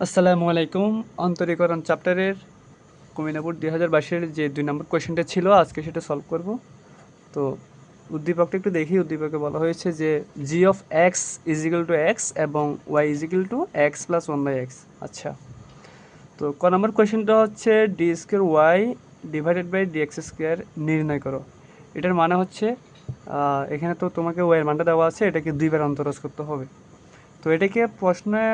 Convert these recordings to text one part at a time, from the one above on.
আসসালামু আলাইকুম। অন্তরীকরণ চ্যাপ্টারের কুমিনাপুর দুই হাজার বাইশের যে দুই নম্বর কোয়েশ্চেনটা ছিল, আজকে সেটা সলভ করব। তো উদ্দীপকটা একটু দেখি। উদ্দীপকে বলা হয়েছে যে G of X equal to X এবং Y equal to X plus one by X আচ্ছা। তো ক নম্বর কোয়েশ্চেনটা হচ্ছে D square Y divided by D X square নির্ণয় করো। এটার মানে হচ্ছে এখানে তো তোমাকে ওয়াইয়ের মানটা দেওয়া আছে, এটাকে দুইবার অন্তরজ করতে হবে। তো এটাকে প্রশ্নে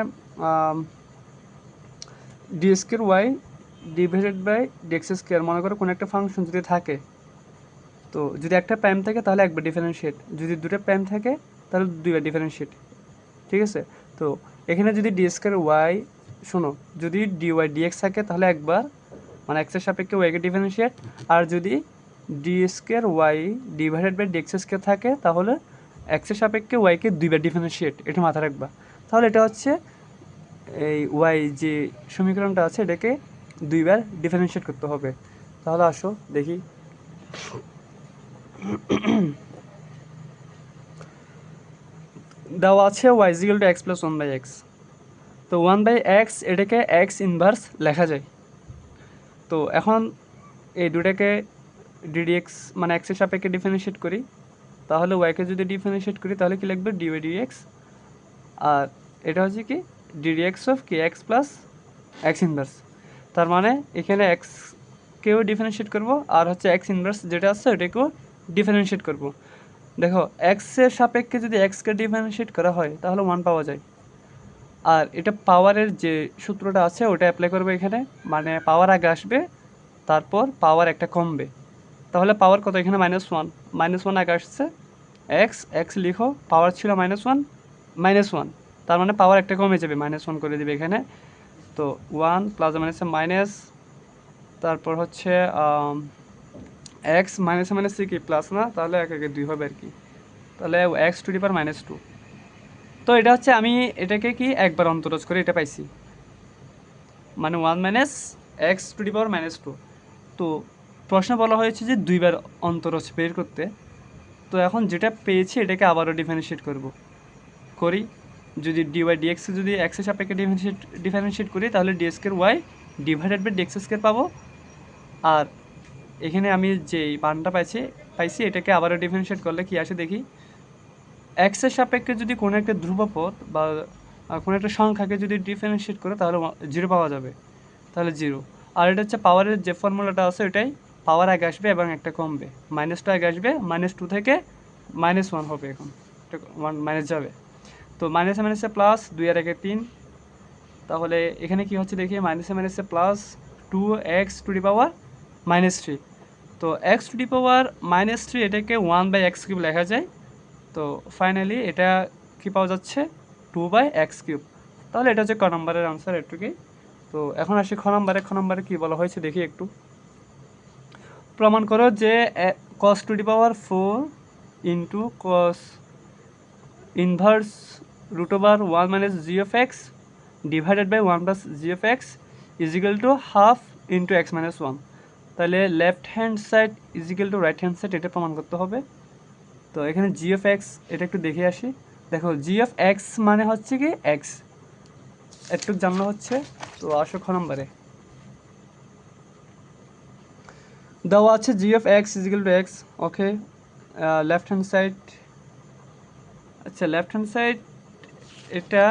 D square Y divided by D X square মনে করো কোনো একটা ফাংশন যদি থাকে, তো যদি একটা প্রাইম থাকে তাহলে একবার ডিফারেন্সিয়েট যদি দুটো প্রাইম থাকে তাহলে দুইবার ডিফারেন্সিয়েট ঠিক আছে? তো এখানে যদি ডি স্কোয়ার ওয়াই শোনো, যদি ডি ওয়াই ডিএক্স থাকে তাহলে একবার মানে এক্সের সাপেক্ষে ওয়াইকে ডিফারেন্সিয়েট আর যদি D square Y divided by D X square থাকে তাহলে এক্সের সাপেক্ষে ওয়াইকে দুইবার ডিফারেন্সিয়েট এটা মাথায় রাখবা। তাহলে এটা হচ্ছে এই ওয়াই যে সমীকরণটা আছে, এটাকে দুইবার ডিফারেন্সিয়েট করতে হবে। তাহলে আসো, দেখি। দেওয়া আছে Y equal to X plus one by X তো ওয়ান বাই এক্স এটাকে এক্স ইনভার্স লেখা যায়। তো এখন এই দুটাকে ডিডিএক্স মানে এক্সের সাপেক্ষে ডিফারেন্সিয়েট করি। তাহলে ওয়াইকে যদি ডিফারেন্সিয়েট করি, তাহলে কি লিখবে? ডি ওয়াই ডিএক্স আর এটা হচ্ছে কি? ডিডিএক্স অফ কি এক্স প্লাস এক্স ইনভার্স তার মানে এখানে এক্স কেও ডিফারেন্সিয়েট করব, আর হচ্ছে এক্স ইনভার্স যেটা আছে ওটাকেও ডিফারেন্সিয়েট করব। দেখো এক্সের সাপেক্ষে যদি এক্সকে ডিফারেন্সিয়েট করা হয়, তাহলে ওয়ান পাওয়া যায়। আর এটা পাওয়ারের যে সূত্রটা আছে, ওটা অ্যাপ্লাই করবে এখানে। মানে পাওয়ার আগে আসবে, তারপর পাওয়ার একটা কমবে। তাহলে পাওয়ার কত? এখানে মাইনাস ওয়ান মাইনাস ওয়ান আগে আসছে। এক্স এক্স লিখো পাওয়ার ছিল মাইনাস ওয়ান মাইনাস ওয়ান তার মানে পাওয়ার একটা কমে যাবে মাইনাস ওয়ান করে দিবে এখানে। তো ওয়ান প্লাস মাইনাসে মাইনাস তারপর হচ্ছে এক্স মাইনাসে মাইনাসে কি? প্লাস না? তাহলে এক একে দুই হবে আর কি। তাহলে X to the power minus two তো এটা হচ্ছে আমি এটাকে কি? একবার অন্তরজ করে এটা পাইছি। মানে one minus X to the power minus two তো প্রশ্ন বলা হয়েছে যে দুইবার অন্তরজ বের করতে। তো এখন যেটা পেয়েছি এটাকে আবারও ডিফারেন্সিয়েট করব। করি। যদি ডি ওয়াই ডিএক্স যদি এক্সের সাপেক্ষে ডিফারেন্সিয়েট ডিফারেন্সিয়েট করি, তাহলে ডিএক্সকের Y divided by D X square পাবো। আর এখানে আমি যে মানটা পাইছি পাইছি, এটাকে আবারও ডিফারেন্সিয়েট করলে কি আসে দেখি? এক্সের সাপেক্ষে যদি কোনো একটা ধ্রুবপদ বা কোনো একটা সংখ্যাকে যদি ডিফারেন্সিয়েট করে, তাহলে জিরো পাওয়া যাবে। তাহলে জিরো আর এটা হচ্ছে পাওয়ারের যে ফর্মুলাটা আছে, ওইটাই পাওয়ার আগে আসবে এবং একটা কমবে। মাইনাস টু আগে আসবে মাইনাস টু থেকে মাইনাস ওয়ান হবে এখন। ওয়ান মাইনাস যাবে। তো মাইনাসে মাইনাসে প্লাস দুই আর একে তিন। তাহলে এখানে কি হচ্ছে দেখি মাইনাসে মাইনাসে plus two X to the power minus three তো X to the power minus three এটাকে ওয়ান বাই এক্স কিউব লেখা যায়। তো ফাইনালি এটা কি পাওয়া যাচ্ছে? টু বাই এক্স কিউব তাহলে এটা হচ্ছে ক নম্বরের আনসার এটুকুই তো এখন আসি খ নম্বরে। খ নম্বরে কী বলা হয়েছে দেখি একটু। প্রমাণ করো যে cos to the power four into cos inverse root over one minus G of X divided by one plus G of X equal to half into X minus one তাহলে left hand side equal to right hand side এটা প্রমাণ করতে হবে। তো এখানে জি of x এটা একটু দেখে আসি। দেখো জি অফ এক্স মানে হচ্ছে কি এক্স একটু জানলো হচ্ছে, তো আসো খ নম্বরে। দেওয়া আছে G of X equal to X okay left hand side আচ্ছা লেফট হ্যান্ড সাইড এটা,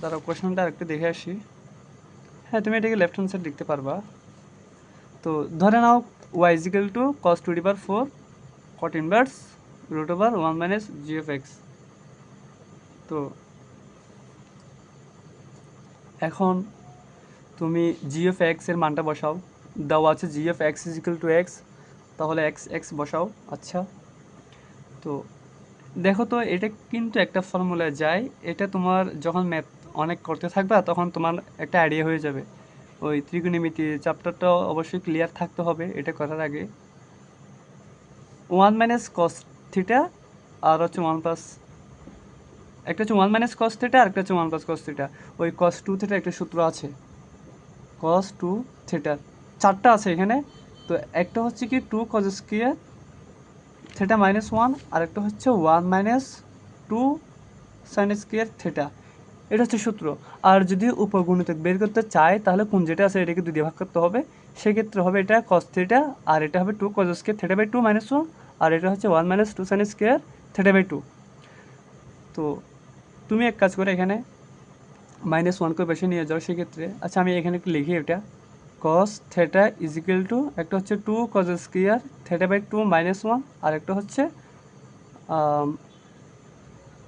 দাঁড়াও কোয়েশনটা আরেকটু দেখে আসি। হ্যাঁ তুমি এটাকে লেফট হ্যান্ড সাইড লিখতে পারবা। তো ধরে নাও Y equal to cos to the power four cot inverse root over one minus G of X তো এখন তুমি জি এফ এক্সের মানটা বসাও। দেওয়া আছে G of X equal to X তাহলে এক্স এক্স বসাও। আচ্ছা। তো দেখো তো, এটা কিন্তু একটা ফর্মুলায় যায়। এটা তোমার যখন ম্যাথ অনেক করতে থাকবা, তখন তোমার একটা আইডিয়া হয়ে যাবে। ওই ত্রিকোণমিতি চ্যাপ্টারটা অবশ্যই ক্লিয়ার থাকতে হবে, এটা করার আগে। ওয়ান মাইনাস কস থিটা আর হচ্ছে ওয়ান প্লাস একটা হচ্ছে ওয়ান মাইনাস কস থিটা আর একটা হচ্ছে ওয়ান প্লাস কস থিটা ওই কস টু থিটা একটা সূত্র আছে। কস টু থিটার চারটা আছে এখানে। তো একটা হচ্ছে কি two cos square theta minus one আর একটা হচ্ছে one minus two sine square theta এটা হচ্ছে সূত্র। আর যদি উপগুণিতক বের করতে চায়, তাহলে কোন যেটা আছে এটাকে দুই ভাগ করতে হবে। সেক্ষেত্রে হবে এটা কস থিটা আর এটা হবে two cos square theta by two minus one আর এটা হচ্ছে one minus two sine square theta by two তো তুমি এক কাজ করে এখানে মাইনাস ওয়ান করে বেশি নিয়ে যাও সেক্ষেত্রে। আচ্ছা আমি এখানে একটু লিখি এটা। Cos theta is equal to একটা হচ্ছে two cos square theta by two minus one আর একটা হচ্ছে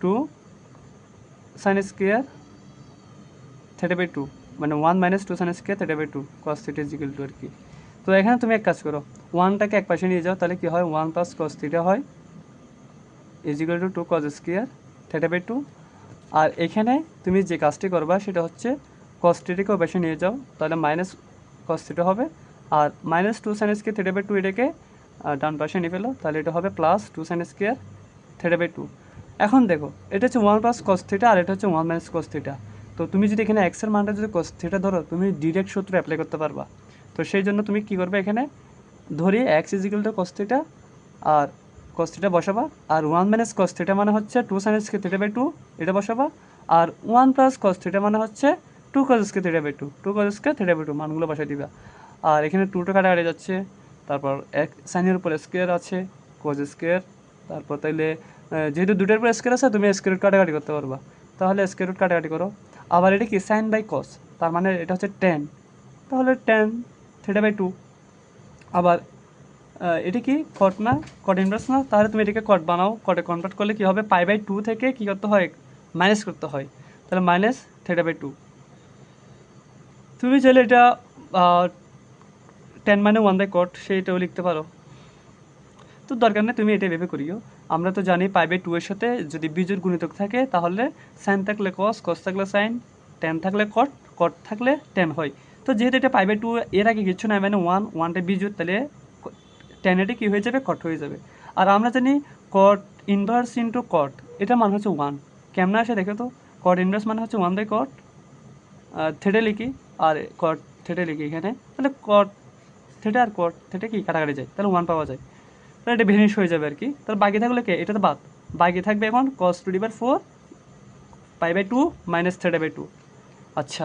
two sine square theta by two মানে one minus two sine square theta by two cos theta is equal to আর কি। তো এখানে তুমি এক কাজ করো ওয়ানটাকে এক পাশে নিয়ে যাও, তাহলে কী হয়? ওয়ান প্লাস কস থিটা হয় is equal to two cos square theta by two আর এখানে তুমি যে কাজটি করবা, সেটা হচ্ছে কস থিটাকেও বেশি নিয়ে যাও, তাহলে মাইনাস কস থিটা হবে। আর minus two sine square theta by two এটাকে ডান পাশে নিয়ে ফেলো, তাহলে এটা হবে plus two sine square theta by two এখন দেখো, এটা হচ্ছে ওয়ান প্লাস কস থিটা আর এটা হচ্ছে ওয়ান মাইনাস কস থিটা তো তুমি যদি এখানে এক্সের মানটা যদি কস থিটা ধরো, তুমি ডিরেক্ট সূত্র অ্যাপ্লাই করতে পারবা। তো সেই জন্য তুমি কী করবে এখানে? ধরি X equal to cos theta R cos theta বসাবা। আর ওয়ান মাইনাস কস থিটা মানে হচ্ছে two sine square theta by two এটা বসাবা। আর ওয়ান প্লাস কস থিটা মানে হচ্ছে two cos square theta by two two cos square theta by two মানগুলো বসাই দিবা। আর এখানে টুটো কাটাকাটি যাচ্ছে, তারপর এক সাইনের উপর স্কোয়ার আছে কোজ স্কোয়ার তারপর তাইলে যেহেতু দুটোর উপর স্কোয়ার আছে, তুমি স্কোয়ার কাটাকাটি করতে পারবা। তাহলে স্কোয়ার রুট কাটাকাটি করো। আবার এটা কি সাইন বাই কস তার মানে এটা হচ্ছে টেন তাহলে টেন থিটা বাই টু আবার এটা কি কট না কট ইনভার্স না, তাহলে তুমি এটাকে কট বানাও। কটে কনভার্ট করলে কি হবে? পাই বাই টু থেকে কী করতে হয়? মাইনাস করতে হয়। তাহলে মাইনাস থিটা বাই টু তুমি চাইলে এটা টেন মানে ওয়ান বাই কট সেইটাও লিখতে পারো। তো দরকার নেই তুমি এটা ভেবে করিও। আমরা তো জানি পাই বাই টু এর সাথে যদি বিজোর গুণিতক থাকে, তাহলে সাইন থাকলে কস কস থাকলে সাইন টেন থাকলে কট কট থাকলে টেন হয়। তো যেহেতু এটা পাই বাই টু এর আগে কিছু নাই মানে ওয়ান ওয়ানটা বিজোর তাহলে টেন এটা কী হয়ে যাবে? কট হয়ে যাবে। আর আমরা জানি কট ইনভার্স ইন্টু কট এটা মান হচ্ছে ওয়ান কেমন আসে দেখো তো? কট ইনভার্স মানে হচ্ছে ওয়ান বাই কট থেটে লিখি। আর কট থেটে লিখি এখানে। তাহলে কট থেটে আর কট থেটে কি? কাটাকাটি যায়। তাহলে ওয়ান পাওয়া যায়। তাহলে এটা ভেনিশ হয়ে যাবে আর কি। তাহলে বাকি থাকলে কে? এটা তো বাদ। বাকি থাকবে এখন cos to the power four pi by two minus theta by two আচ্ছা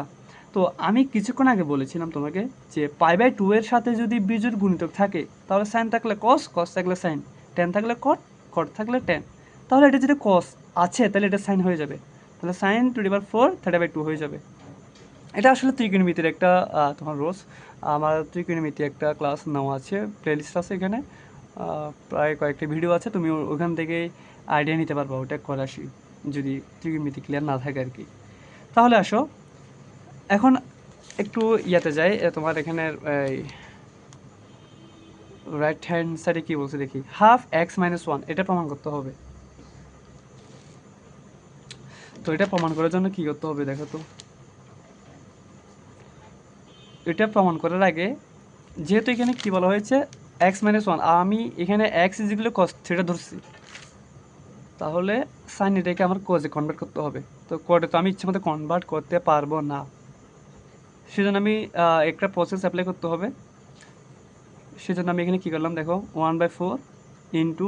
তো আমি কিছুক্ষণ আগে বলেছিলাম তোমাকে যে পাই বাই টু এর সাথে যদি বিজুর গুণিতক থাকে, তাহলে সাইন থাকলে কস কস থাকলে সাইন টেন থাকলে কট কট থাকলে টেন তাহলে এটা যদি কস আছে, তাহলে এটা সাইন হয়ে যাবে। তাহলে sine to the power four thirty by two হয়ে যাবে। এটা আসলে ত্রিকোণমিতির একটা তোমার রোজ। আমার ত্রিকোণমিতি একটা ক্লাস নেওয়া আছে প্লেলিস্ট আছে এখানে। প্রায় কয়েকটি ভিডিও আছে, তুমি ওখান থেকে আইডিয়া নিতে পারবা, ওটা করা শি- যদি ত্রিকোণমিতি ক্লিয়ার না থাকে আর কি তাহলে আসো। এখন একটু ইয়াতে যাই তোমার এখানে রাইট হ্যান্ড সাইডে কি বলছে দেখি? হাফ এক্স মাইনাস ওয়ান এটা প্রমাণ করতে হবে। তো এটা প্রমাণ করার জন্য কি করতে হবে, দেখো তো। এটা প্রমাণ করার আগে, যেহেতু এখানে কি বলা হয়েছে? এক্স মাইনাস ওয়ান আমি এখানে এক্স ইজিগুলো কস থিটা ধরছি। তাহলে সাইন এটাকে আমার কোজে কনভার্ট করতে হবে। তো কোডে তো আমি ইচ্ছে মতো কনভার্ট করতে পারব না। সেজন্য আমি একটা প্রসেস অ্যাপ্লাই করতে হবে। সেজন্য আমি এখানে কী করলাম, দেখো one by four into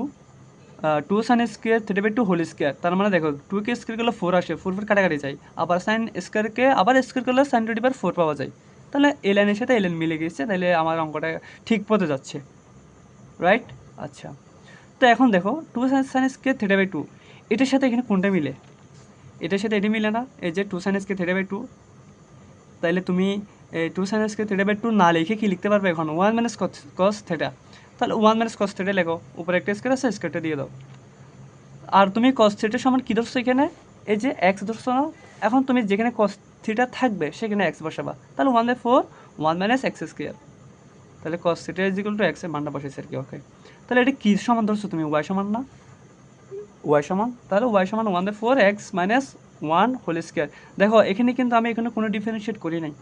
two sine square three by two whole square তার মানে দেখো টু কে স্কোয়ার করলে ফোর আসে ফোর ফোর কাটাকাটি যায়। আবার সাইন স্কোয়ারকে আবার স্কোয়ার করলে সাইন টু ডিবার ফোর পাওয়া যায়। তাহলে এলেনের সাথে এলেন মিলে গেছে, তাহলে আমার অঙ্কটা ঠিক পথে যাচ্ছে। রাইট আচ্ছা। তো এখন দেখো two sine sine square three by two এটার সাথে এখানে কোনটা মিলে? এটার সাথে এটি মিলে না, এই যে two sine square three by two তাইলে তুমি two sine square theta by two না লিখে কি লিখতে পারবে এখন? ওয়ান মাইনাস কস থেটা তাহলে ওয়ান মাইনাস কস থেটা লেখো, উপরে একটা স্কোয়ার আছে স্কোয়ারটা দিয়ে দাও। আর তুমি কস থিটার সমান কী ধরছো এখানে? এই যে এক্স ধরছো না? এখন তুমি যেখানে কস থিটা থাকবে সেখানে এক্স বসাবা। তাহলে one by four one minus X square তাহলে cos theta is equal to এক্সের মানটা বসেছে আর কি ওকে তাহলে এটা কী সমান ধরছো তুমি? ওয়াই সমান না? ওয়াই সমান? তাহলে ওয়াই সমান one by four X minus one whole square দেখো, এখানে কিন্তু আমি এখানে কোনো ডিফারেন্সিয়েট করি নাই।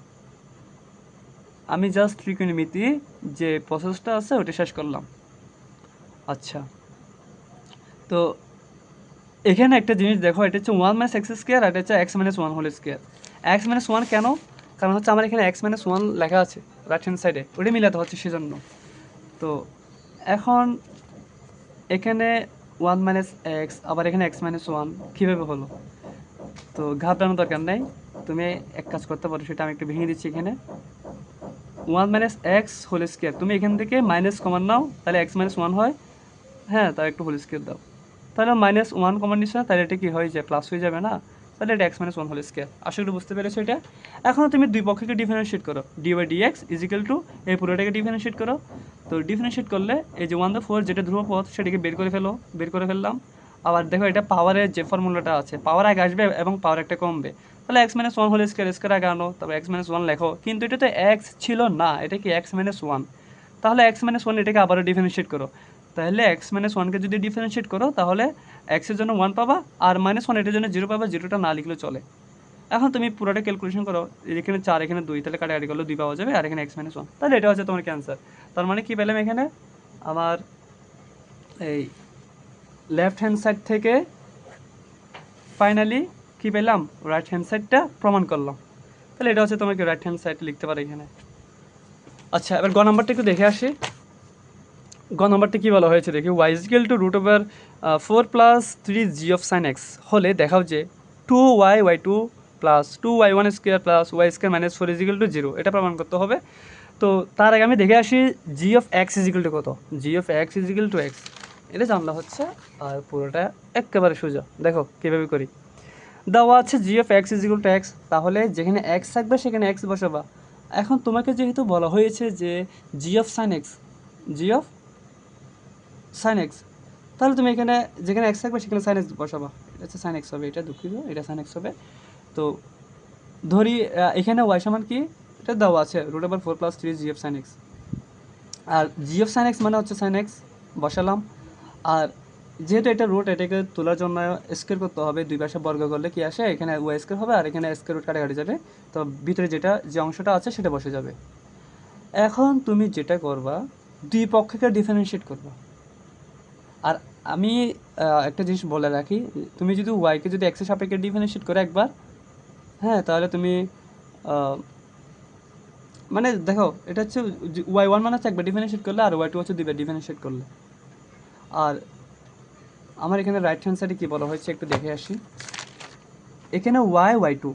আমি জাস্ট ত্রিকোণমিতি যে প্রসেসটা আছে ওটা শেষ করলাম। আচ্ছা। তো এখানে একটা জিনিস দেখো, এটা হচ্ছে ওয়ান মাইনাস এক্স স্কোয়ার আর এটা হচ্ছে X minus one whole square X minus one কেন? কারণ হচ্ছে আমার এখানে এক্স মাইনাস ওয়ান লেখা আছে রাইট হ্যান্ড সাইডে ওটা মিলাতে হচ্ছে সেজন্য। তো এখন এখানে ওয়ান মাইনাস এক্স আবার এখানে এক্স মাইনাস ওয়ান কীভাবে হলো? তো ঘাবড়ানোর দরকার নেই। তুমি এক কাজ করতে পারো, সেটা আমি একটু ভেঙে দিচ্ছি এখানে। One minus X whole square তুমি এখান থেকে মাইনাস কমান নাও, তাহলে এক্স মাইনাস ওয়ান হয়। হ্যাঁ তার একটু হোল স্কোয়ার দাও। তাহলে মাইনাস ওয়ান কমান নিচ্ছে না, তাহলে এটা কি হয়ে যায়? প্লাস হয়ে যাবে না? তাহলে এটা x minus one whole square আশা করি বুঝতে পেরেছ এটা? এখন তুমি দুই পক্ষকে ডিফারেন্সিয়েট করো। D by d x equal to এই পুরোটাকে ডিফারেন্সিয়েট করো। তো ডিফারেন্সিয়েট করলে এই যে ওয়ান দ্য ফোর যেটা ধ্রুব পথ সেটাকে বের করে ফেলো, বের করে ফেললাম। আবার দেখো এটা পাওয়ারের যে ফর্মুলাটা আছে পাওয়ার আগে আসবে এবং পাওয়ার একটা কমবে। তাহলে এক্স মাইনাস ওয়ান হলে স্কোয়ার স্কোয়ার আগে আনো, তারপর এক্স মাইনাস ওয়ান লেখো। কিন্তু এটা তো এক্স ছিল না, এটা কি এক্স মাইনাস ওয়ান তাহলে এক্স মাইনাস ওয়ান এটাকে আবারও ডিফারেন্সিয়েট করো। তাহলে এক্স মাইনাস ওয়ানকে যদি ডিফারেন্সিয়েট করো, তাহলে এক্সের জন্য ওয়ান পাবা আর মাইনাস ওয়ান এটার জন্য জিরো পাবা জিরোটা না লিখলেও চলে। এখন তুমি পুরোটা ক্যালকুলেশন করো, এখানে চার, এখানে দুই, তাহলে কাটাকাটি করলে দুই পাওয়া যাবে, আর এখানে এক্স মাইনাস ওয়ান তাহলে এটা হচ্ছে তোমার ক্যান্সার তার মানে কি পেলাম এখানে? আমার এই লেফট হ্যান্ড সাইড থেকে ফাইনালি কি পেলাম? রাইট হ্যান্ড সাইডটা প্রমাণ করলাম। তাহলে এটা হচ্ছে তোমাকে রাইট হ্যান্ড সাইড লিখতে পারো এখানে। আচ্ছা এবার গ নাম্বারটা একটু দেখে আসি। গ নাম্বারটা কী বলা হয়েছে? দেখি y equal to root over four plus three g of sine x হলে দেখাও যে two y y two plus two y one square plus y square minus four equal to zero এটা প্রমাণ করতে হবে। তো তার আগে আমি দেখে আসি g of x equal to কত? G of x equal to x এটা জানলা হচ্ছে, আর পুরোটা একেবারে সোজা। দেখো, কীভাবে করি। দেওয়া আছে g of x equal to x তাহলে যেখানে এক্স থাকবে সেখানে এক্স বসাবা। এখন তোমাকে যেহেতু বলা হয়েছে যে g of sine x g of sine x তাহলে তুমি এখানে যেখানে এক্স থাকবে সেখানে সাইন এক্স বসাবা। এটা হচ্ছে সাইন এক্স হবে, এটা দুঃখিত, এটা সাইন এক্স হবে। তো ধরি এখানে ওয়াই সমান কি? এটা দেওয়া আছে root over four plus three g of sine x R g of sine x মানে হচ্ছে সাইন এক্স বসালাম। আর যেহেতু এটা রুট এটাকে তোলার জন্য স্কোয়ার করতে হবে, দুই পাশে বর্গ করলে কি আসে? এখানে ওয়াই স্কোয়ার হবে, আর এখানে স্কোয়ার রুট কাটাকাটি যাবে। তো ভিতরে যেটা, যে অংশটা আছে, সেটা বসে যাবে। এখন তুমি যেটা করবা, দুই পক্ষকে ডিফারেন্সিয়েট করবা। আর আমি একটা জিনিস বলে রাখি, তুমি যদি ওয়াইকে যদি এক্সের সাপেক্ষে ডিফারেন্সিয়েট করে একবার হ্যাঁ তাহলে তুমি মানে দেখো, এটা হচ্ছে ওয়াই ওয়ান মানে হচ্ছে একবার ডিফারেন্সিয়েট করলে আর ওয়াই টু হচ্ছে দুইবার ডিফারেন্সিয়েট করলে। আর আমার এখানে রাইট হ্যান্ড সাইডে কী বলা হয়েছে একটু দেখে আসি। এখানে y y two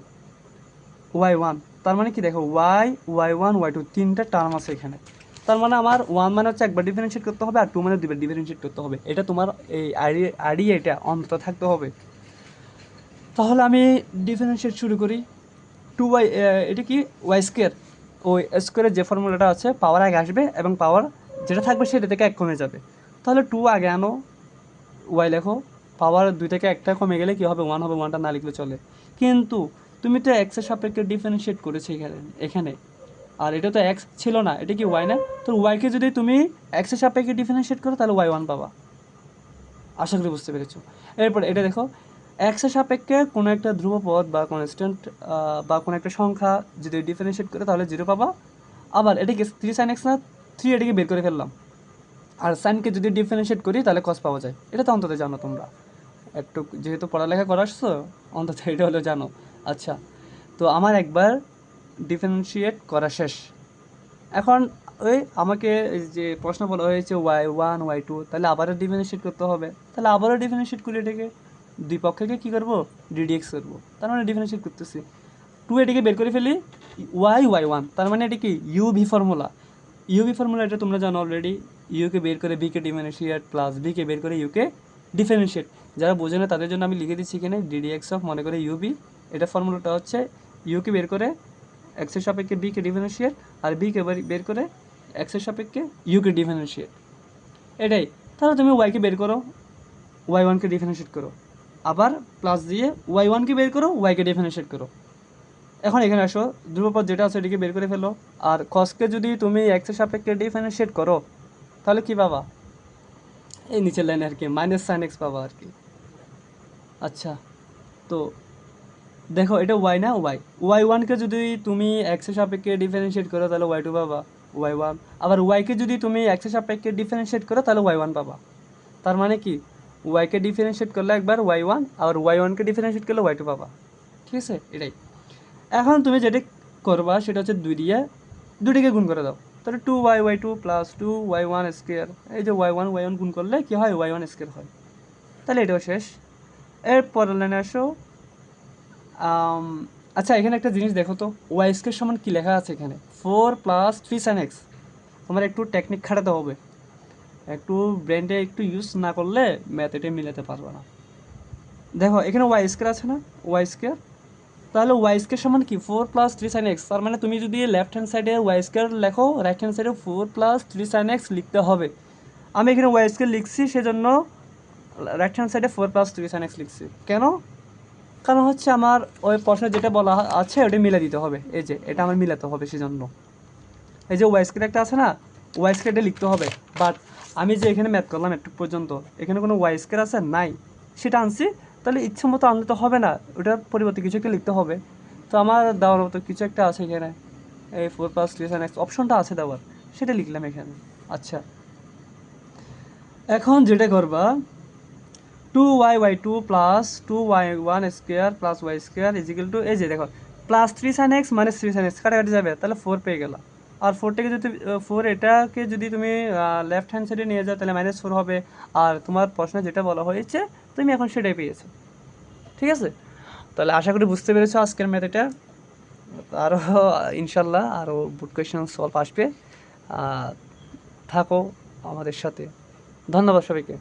y one তার মানে কি দেখো y y one y two তিনটা টার্ম আছে এখানে। তার মানে আমার ওয়ান মানে হচ্ছে একবার ডিফারেন্সিয়েট করতে হবে আর টু মানে দুইবার ডিফারেন্সিয়েট করতে হবে। এটা তোমার এই আইডি আইডি এটা অন্তত থাকতে হবে। তাহলে আমি ডিফারেন্সিয়েট শুরু করি। টু ওয়াই এটা কি? ওয়াই স্কোয়ার ওই স্কোয়ারের যে ফর্মুলাটা আছে পাওয়ার আগে আসবে এবং পাওয়ার যেটা থাকবে সেটা থেকে এক কমে যাবে। তাহলে টু আগে আনো ওয়াই লেখো পাওয়ার দুই থেকে একটা কমে গেলে কী হবে? ওয়ান হবে ওয়ানটা না লিখলে চলে। কিন্তু তুমি তো এক্সের সাপেক্ষে ডিফারেন্সিয়েট করেছ এখানে এখানে। আর এটা তো এক্স ছিল না, এটা কি ওয়াই না? তো ওয়াইকে যদি তুমি এক্সের সাপেক্ষে ডিফারেন্সিয়েট করো, তাহলে ওয়াই ওয়ান পাবা। আশা করি বুঝতে পেরেছ। এরপর এটা দেখো এক্সের সাপেক্ষে কোনো একটা ধ্রুবপদ বা কনস্ট্যান্ট বা কোনো একটা সংখ্যা যদি ডিফারেন্সিয়েট করে, তাহলে জিরো পাবা। আবার এটাকে থ্রি সাইন এক্স না থ্রি এটাকে বের করে ফেললাম। আর সাইনকে যদি ডিফারেন্সিয়েট করি, তাহলে কস পাওয়া যায়। এটা তো অন্তত জানো তোমরা। একটু যেহেতু পড়ালেখা করা আসছো অন্তত এটা হলো জানো। আচ্ছা তো আমার একবার ডিফারেন্সিয়েট করা শেষ। এখন ওই আমাকে যে প্রশ্ন বলা হয়েছে ওয়াই ওয়ান ওয়াই টু তাহলে আবারও ডিফারেন্সিয়েট করতে হবে। তাহলে আবারও ডিফারেন্সিয়েট করে এটাকে দুই পক্ষকে কী করব? ডিডিএক্স করব। তার মানে ডিফারেন্সিয়েট করতেছি। টু এটাকে বের করে ফেলি ওয়াই ওয়াই ওয়ান তার মানে এটা কি? U v formula u v formula এটা তোমরা জানো অলরেডি ইউকে বের করে বিকে ডিফারেন্সিয়েট প্লাস বিকে বের করে ইউকে ডিফারেন্সিয়েট যারা বোঝে না তাদের জন্য আমি লিখে দিচ্ছি এখানে ডিডিএক্স অফ মনে করে ইউবি এটা ফর্মুলাটা হচ্ছে ইউকে বের করে এক্সের সাপেক্ষে বিকে ডিফারেন্সিয়েট আর বিকে বের করে এক্সের সাপেক্ষে ইউকে ডিফারেন্সিয়েট এটাই। তাহলে তুমি ওয়াইকে বের করো ওয়াই ওয়ানকে ডিফারেন্সিয়েট করো। আবার প্লাস দিয়ে ওয়াই ওয়ানকে বের করো ওয়াইকে ডিফারেন্সিয়েট করো। এখন এখানে আসো, ধ্রুবপদ যেটা আছে এটিকে বের করে ফেলো। আর কসকে যদি তুমি এক্সের সাপেক্ষে ডিফারেন্সিয়েট করো, তাহলে কি পাবা? এই নিচের লাইনে আর কি মাইনাস সাইন এক্স পাবা আর কি। আচ্ছা তো দেখো, এটা ওয়াই না ওয়াই ওয়াই ওয়ানকে যদি তুমি এক্সের সাপেক্ষে ডিফারেন্সিয়েট করো, তাহলে ওয়াই টু পাবা ওয়াই ওয়ান আবার ওয়াইকে যদি তুমি এক্সের সাপেক্ষে ডিফারেন্সিয়েট করো, তাহলে ওয়াই ওয়ান পাবা। তার মানে কি? ওয়াইকে ডিফারেন্সিয়েট করলে একবার ওয়াই ওয়ান আর ওয়াই ওয়ানকে ডিফারেন্সিয়েট করলে ওয়াই টু পাবা। ঠিক আছে? এটাই। এখন তুমি যেটা করবা, সেটা হচ্ছে দুই দিয়ে দুটিকে গুণ করে দাও। তাহলে two y y two plus two y one square এই যে ওয়াই ওয়ান ওয়াই ওয়ান গুণ করলে কী হয়? ওয়াই ওয়ান স্কোয়ার হয়। তাহলে এটাও শেষ। এর পরের লাইনে আসো। আচ্ছা এখানে একটা জিনিস দেখো তো ওয়াই স্কোয়ার সমান কি লেখা আছে এখানে? Four plus three sine x তোমার একটু টেকনিক খাটাতে হবে। একটু ব্রেনটা একটু ইউজ না করলে ম্যাথ এটা মিলাতে পারবে না। দেখো, এখানে ওয়াই স্কোয়ার আছে না? ওয়াই স্কোয়ার তাহলে ওয়াই স্কোয়ার সমান কি? Four plus three sine x তার মানে তুমি যদি লেফট হ্যান্ড সাইডে ওয়াই স্কোয়ার লেখো রাইট হ্যান্ড সাইডে four plus three sine x লিখতে হবে। আমি এখানে ওয়াই স্কোয়ার লিখছি, সেজন্য রাইট হ্যান্ড সাইডে four plus three sine x লিখছি। কেন? কারণ হচ্ছে আমার ওই প্রশ্নে যেটা বলা আছে, ওটা মিলে দিতে হবে। এই যে, এটা আমার মিলাতে হবে সেজন্য। এই যে ওয়াই স্কোয়ার একটা আছে না, ওয়াই স্কোয়ারটা লিখতে হবে। বাট আমি যে এখানে ম্যাথ করলাম একটু পর্যন্ত, এখানে কোনো ওয়াই স্কোয়ার আছে? নাই। সেটা আনছি, তাহলে ইচ্ছে মতো আনলে তো হবে না। ওটার পরিবর্তে কিছু একটা লিখতে হবে। তো আমার দেওয়ার মতো কিছু একটা আছে এখানে। এই ফোর প্লাস থ্রি এক্স অপশনটা আছে দেওয়ার। সেটা লিখলাম এখানে। আচ্ছা। এখন যেটা করবা two y y two plus two y one square plus y square equal to এই যে দেখো plus three sine x minus three sine x কাটাকাটি যাবে। তাহলে ফোর পেয়ে গেলা আর ফোরটাকে যদি ফোর এটাকে যদি তুমি লেফট হ্যান্ড সাইডে নিয়ে যাও, তাহলে মাইনাস ফোর হবে। আর তোমার প্রশ্নে যেটা বলা হয়েছে, তুমি এখন সেটাই পেয়েছ। ঠিক আছে? তাহলে আশা করি বুঝতে পেরেছ আজকের ম্যাথ এটা। আরও ইনশাল্লাহ আরও বুট কোয়েশন সলভ আসবে। থাকো আমাদের সাথে। ধন্যবাদ সবাইকে।